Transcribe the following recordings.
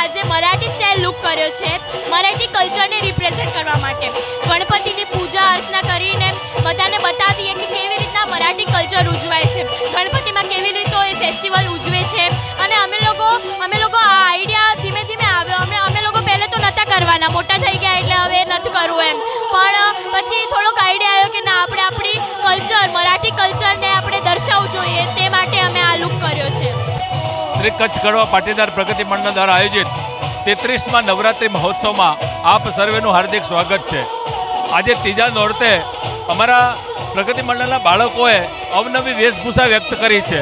આજે Marathi style look કર્યો છે મરાઠી કલ્ચરને રિપ્રેઝેન્ટ કરવા માટે. ગણપતિની પૂજા અર્ચના કરીને બધાને બતાવીએ કે કેવી રીતના મરાઠી કલ્ચર ઉજવાય છે. ગણપતિમાં કેવી રીતે એ ફેસ્ટિવલ ઉજવે છે અને અમે લોકો અમે લોકો આ આઈડિયા ધીમે ધીમે આવ્યો. અમે અમે લોકો પહેલે તો નહોતા કરવાના, મોટા થઈ ગયા એટલે હવે નથી કરવું એમ. પણ પછી થોડોક આઈડિયા આવ્યો કે ના, આપણે આપણી કલ્ચર મરાઠી કલ્ચરને આપણે દર્શાવવું જોઈએ તે માટે અમે આ લુક કર્યો છે. શ્રી કચ્છ કડવા પાટીદાર પ્રગતિ મંડળ દ્વારા આયોજિત તેત્રીસમાં નવરાત્રિ મહોત્સવમાં આપ સર્વેનું હાર્દિક સ્વાગત છે. આજે ત્રીજા નોરતે અમારા પ્રગતિ મંડળના બાળકોએ અવનવી વેશભૂષા વ્યક્ત કરી છે.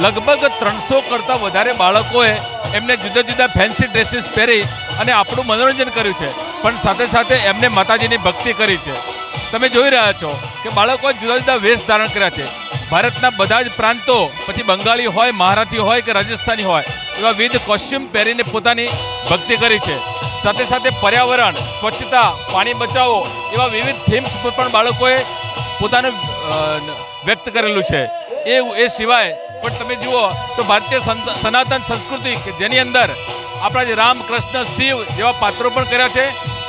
લગભગ ત્રણસો કરતાં વધારે બાળકોએ એમને જુદા જુદા ફેન્સી ડ્રેસીસ પહેરી અને આપણું મનોરંજન કર્યું છે. પણ સાથે સાથે એમને માતાજીની ભક્તિ કરી છે. તમે જોઈ રહ્યા છો કે બાળકોએ જુદા જુદા વેશ ધારણ કર્યા છે. ભારતના બધા જ પ્રાંતો, પછી બંગાળી હોય મહારાઠી હોય કે રાજસ્થાની હોય, એવા વિવિધ કોસ્ચ્યુમ પહેરીને પોતાની ભક્તિ કરી છે. સાથે સાથે પર્યાવરણ, સ્વચ્છતા, પાણી બચાવો એવા વિવિધ થીમ્સ પર પણ બાળકોએ પોતાનું વ્યક્ત કરેલું છે. એ એ સિવાય, પણ તમે જુઓ તો ભારતીય સનાતન સંસ્કૃતિ કે જેની અંદર આપણા જે રામ કૃષ્ણ શિવ જેવા પાત્રો પણ કર્યા છે.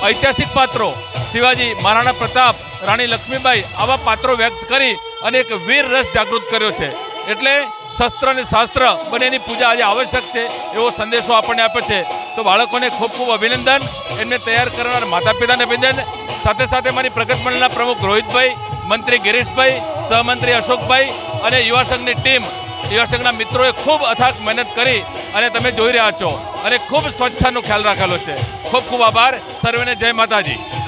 ઐતિહાસિક પાત્રો શિવાજી, મહારાણા પ્રતાપ, રાણી લક્ષ્મીબાઈ આવા પાત્રો વ્યક્ત કરી અને એક વીર રસ જાગૃત કર્યો છે. એટલે શસ્ત્ર અને શાસ્ત્ર બંનેની પૂજા આજે આવશ્યક છે એવો સંદેશો આપણને આપે છે. તો બાળકોને ખૂબ ખૂબ અભિનંદન. એમને તૈયાર કરનાર માતા પિતાને અભિનંદન. સાથે સાથે મારી પ્રગત મંડળના પ્રમુખ રોહિતભાઈ, મંત્રી ગિરીશભાઈ, સહમંત્રી અશોકભાઈ અને યુવા સંઘની ટીમ. યુવા સંઘના મિત્રોએ ખૂબ અથાક મહેનત કરી અને તમે જોઈ રહ્યા છો. અને ખૂબ સ્વચ્છતાનો ખ્યાલ રાખેલો છે. ખૂબ ખૂબ આભાર. સર્વેને જય માતાજી.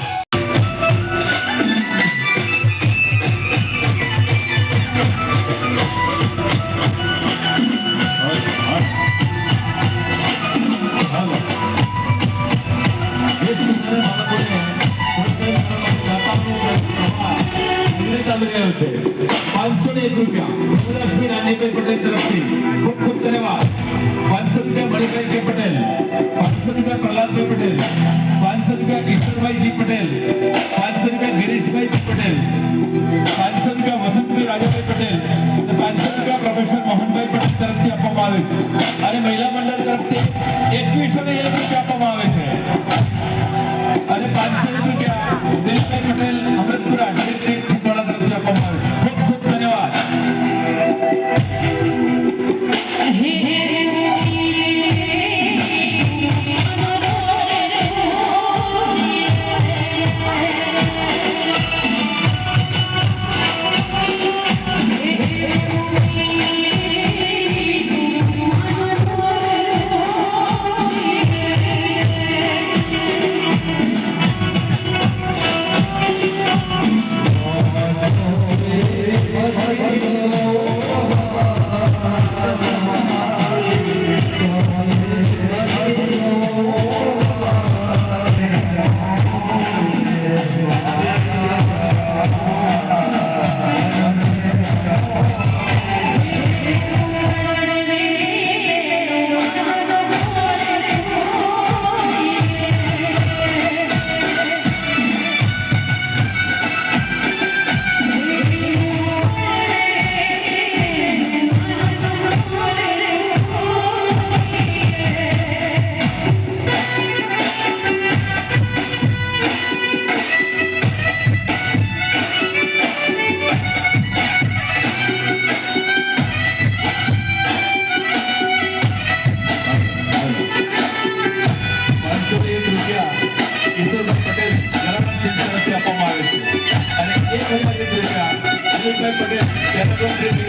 લક્ષ્મી નાનીભાઈ પટેલ તરફથી ખૂબ ખૂબ ધન્યવાદ પાંચસો રૂપિયા મણિભાઈ કે પટેલ પાંચસો રૂપિયા પ્રહલાદભાઈ પટેલ પાંચસો રૂપિયા ઈશ્વરભાઈજી પટેલ Sempre